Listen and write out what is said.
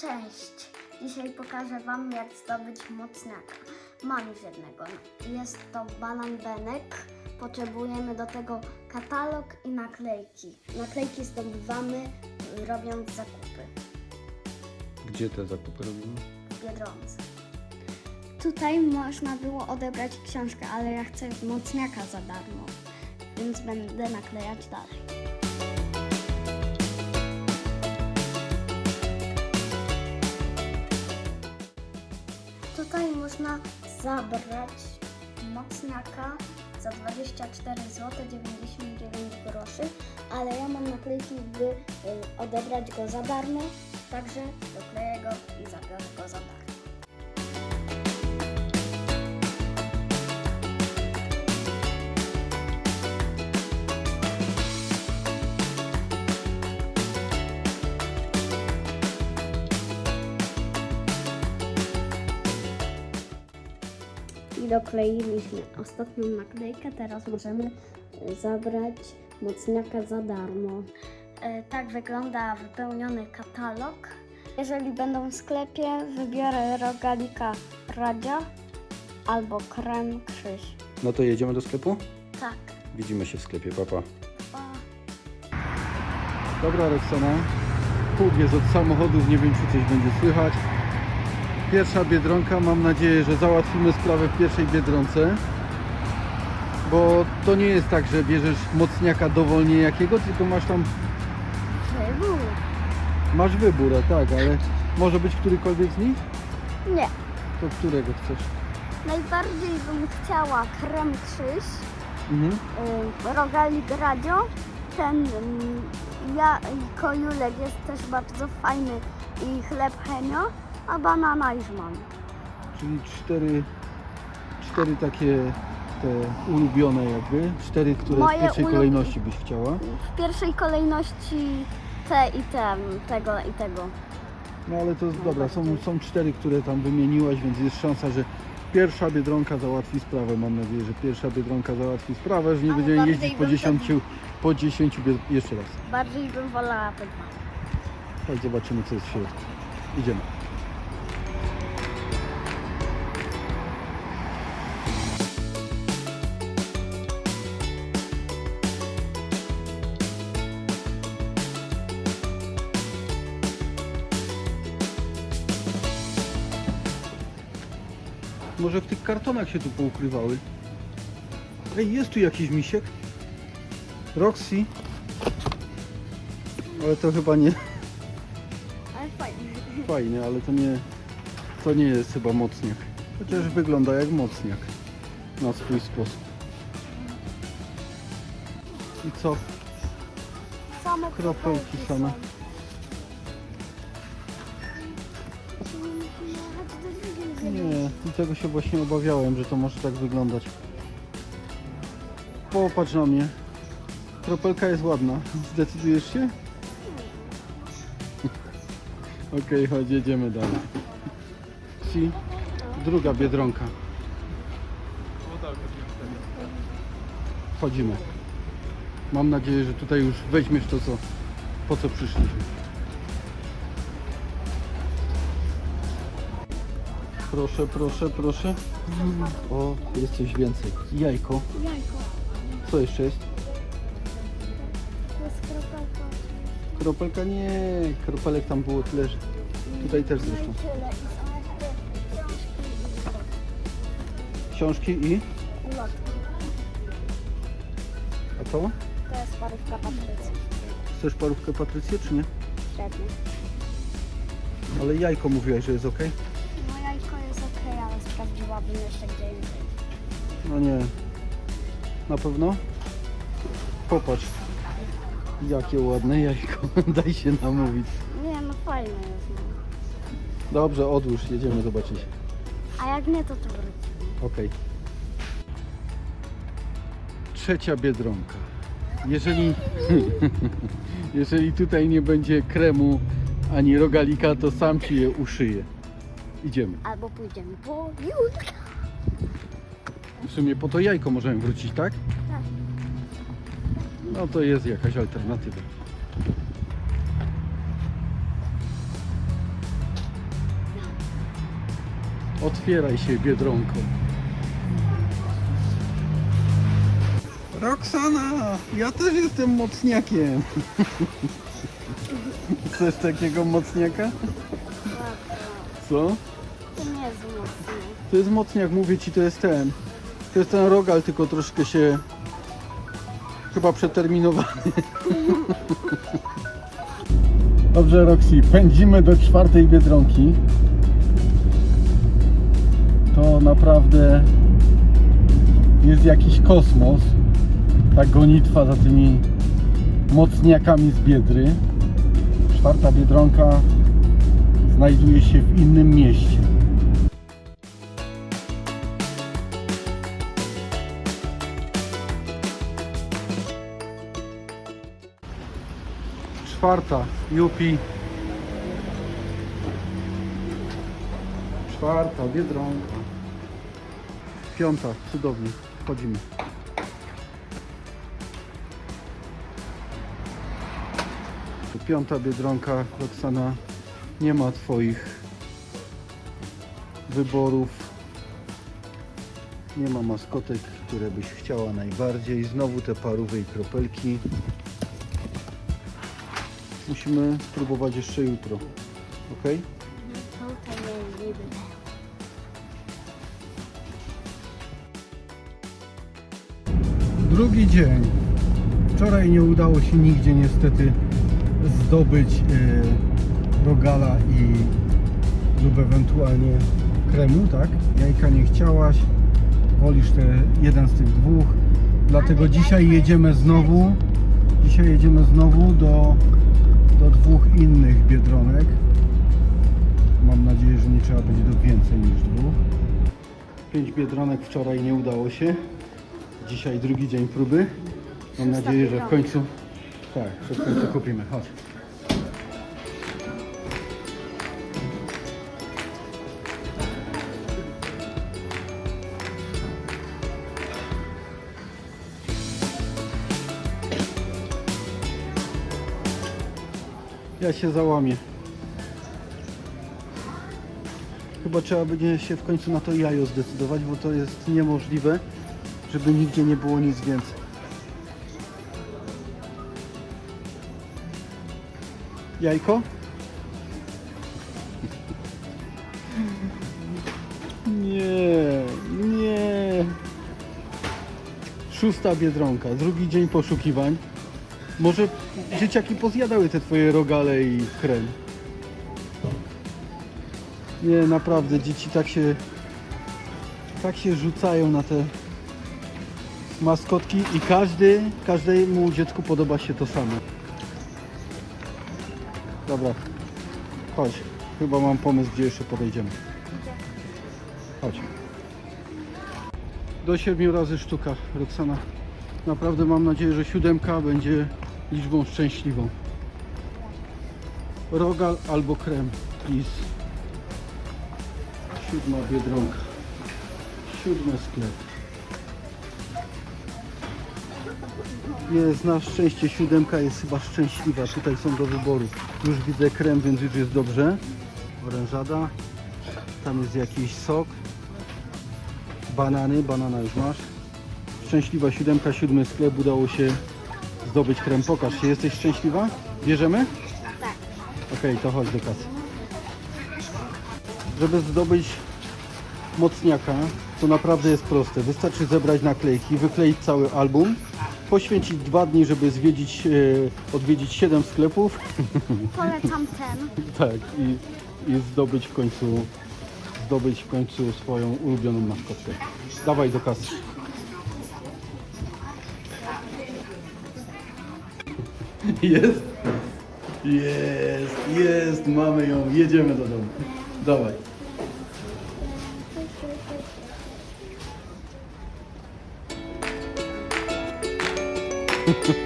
Cześć! Dzisiaj pokażę Wam, jak zdobyć mocniaka. Mam już jednego. Jest to banan benek. Potrzebujemy do tego katalog i naklejki. Naklejki zdobywamy robiąc zakupy Gdzie te zakupy robimy? w Biedronce. Tutaj można było odebrać książkę, ale ja chcę mocniaka za darmo, więc będę naklejać dalej. Można zabrać mocniaka za 24 zł 99 groszy, ale ja mam naklejki, by y, odebrać go za darmo, także dokleję go i zabiorę go za darmo. Dokleiliśmy ostatnią naklejkę, teraz możemy e, zabrać mocniaka za darmo. E, Tak wygląda wypełniony katalog. Jeżeli będą w sklepie, wybiorę rogalika Radzia albo krem krzyż. No to jedziemy do sklepu? Tak. Widzimy się w sklepie, papa. Pa. Dobra, Roxana. Pług jest od samochodów, nie wiem czy coś będzie słychać. Pierwsza Biedronka, mam nadzieję, że załatwimy sprawę w pierwszej Biedronce. Bo to nie jest tak, że bierzesz mocniaka dowolnie jakiego, tylko masz tam, Wybór. masz wybór, a tak, ale może być którykolwiek z nich? Nie. To którego chcesz? Najbardziej bym chciała krem krzyż. Mhm. y, rogalik radio. Ten mm, ja, kojulek jest też bardzo fajny i chleb henio, banana już mam. Czyli cztery, cztery takie te ulubione jakby, cztery, które Moje w pierwszej ulub- kolejności byś chciała. W pierwszej kolejności te i te, tego i tego. No ale to jest dobra, są, są cztery, które tam wymieniłaś, więc jest szansa, że pierwsza Biedronka załatwi sprawę. Mam nadzieję, że pierwsza Biedronka załatwi sprawę, że nie Ale będziemy bardziej jeździć po bym 10, po 10 bied... jeszcze raz. Bardziej bym wolała te dwa. Chodź zobaczymy co jest w środku. Idziemy. Może w tych kartonach się tu poukrywały. Ej, jest tu jakiś misiek? Roxy? Ale to chyba nie Ale fajnie. fajny, ale to nie, to nie jest chyba mocniak. Chociaż wygląda jak mocniak na swój sposób. I co? Same Kropelki same. Nie, i tego się właśnie obawiałem, że to może tak wyglądać. Popatrz na mnie. Kropelka jest ładna. Zdecydujesz się? Okej, chodź, jedziemy dalej. Si, druga biedronka. Chodzimy. Mam nadzieję, że tutaj już weźmiesz to, co, po co przyszliśmy. Proszę, proszę, proszę. O, jest coś więcej. Jajko. Jajko. Co jeszcze jest? To jest kropelka. Kropelka? Nie, kropelek tam było tyle, że... Tutaj też No zresztą. tyle. I są jeszcze książki i... ulotki. A to? To jest parówka Patrycji. Chcesz parówkę Patrycję, czy nie? Średnio. Ale jajko mówiłaś, że jest ok? Jeszcze gdzie indziej. No nie. Na pewno? Popatrz. Jakie ładne jajko. Daj się namówić. Nie, no fajne jest. No. Dobrze, odłóż, jedziemy zobaczyć. A jak nie, to tu wrócimy. Okej. Trzecia biedronka. Jeżeli, jeżeli tutaj nie będzie kremu ani rogalika, to sam ci je uszyję. Idziemy. Albo pójdziemy po jutro. W sumie po to jajko możemy wrócić, tak? Tak. No to jest jakaś alternatywa. Otwieraj się, Biedronko. Roxana, ja też jestem mocniakiem. Chcesz takiego mocniaka? Co? To nie jest mocne. To jest mocniak, mówię ci, to jest ten. To jest ten rogal, tylko troszkę się chyba przeterminowany. Dobrze, Roxy, pędzimy do czwartej Biedronki. To naprawdę jest jakiś kosmos. Ta gonitwa za tymi mocniakami z Biedry. Czwarta Biedronka znajduje się w innym mieście. Czwarta, Jupi. Czwarta, Biedronka. Piąta, cudownie. Wchodzimy. Piąta Biedronka, Roxana. Nie ma Twoich wyborów. Nie ma maskotek, które byś chciała najbardziej. Znowu te parówy i kropelki. Musimy spróbować jeszcze jutro. Ok? Drugi dzień. Wczoraj nie udało się nigdzie niestety zdobyć e, rogala i lub ewentualnie kremu, tak? Jajka nie chciałaś, wolisz te jeden z tych dwóch. Dlatego dzisiaj jedziemy znowu. Dzisiaj jedziemy znowu do, do dwóch innych biedronek. Mam nadzieję, że nie trzeba będzie do więcej niż dwóch. Pięć biedronek wczoraj nie udało się. Dzisiaj drugi dzień próby. Mam nadzieję, że w końcu tak, że w końcu kupimy. Chodź. Ja się załamię. Chyba trzeba będzie się w końcu na to jajo zdecydować, bo to jest niemożliwe, żeby nigdzie nie było nic więcej. Jajko? Nie, nie. Szósta biedronka, drugi dzień poszukiwań. Może dzieciaki pozjadały te twoje rogale i krem. Nie, naprawdę, dzieci tak się tak się rzucają na te maskotki i każdy, każdemu dziecku podoba się to samo. Dobra, chodź. Chyba mam pomysł, gdzie jeszcze podejdziemy. Chodź. Do siedmiu razy sztuka, Roxana. Naprawdę mam nadzieję, że siódemka będzie liczbą szczęśliwą. Rogal albo krem, please. Siódma biedronka. Siódmy sklep. Jest na szczęście siódemka jest chyba szczęśliwa. Tutaj są do wyboru. Już widzę krem, więc już jest dobrze. Orężada. Tam jest jakiś sok. Banany, banana już masz. Szczęśliwa siódemka, siódmy sklep. Udało się zdobyć krem. Pokaż się, jesteś szczęśliwa? Bierzemy? Tak. Okej, to chodź do kasy. Żeby zdobyć mocniaka, to naprawdę jest proste. Wystarczy zebrać naklejki, wykleić cały album, poświęcić dwa dni, żeby zwiedzić, e, odwiedzić 7 sklepów Polecam ten. tak, i, i zdobyć w końcu zdobyć w końcu swoją ulubioną maskotkę. Dawaj do kasy. Jest? Jest, jest, mamy ją, jedziemy do domu. Dawaj.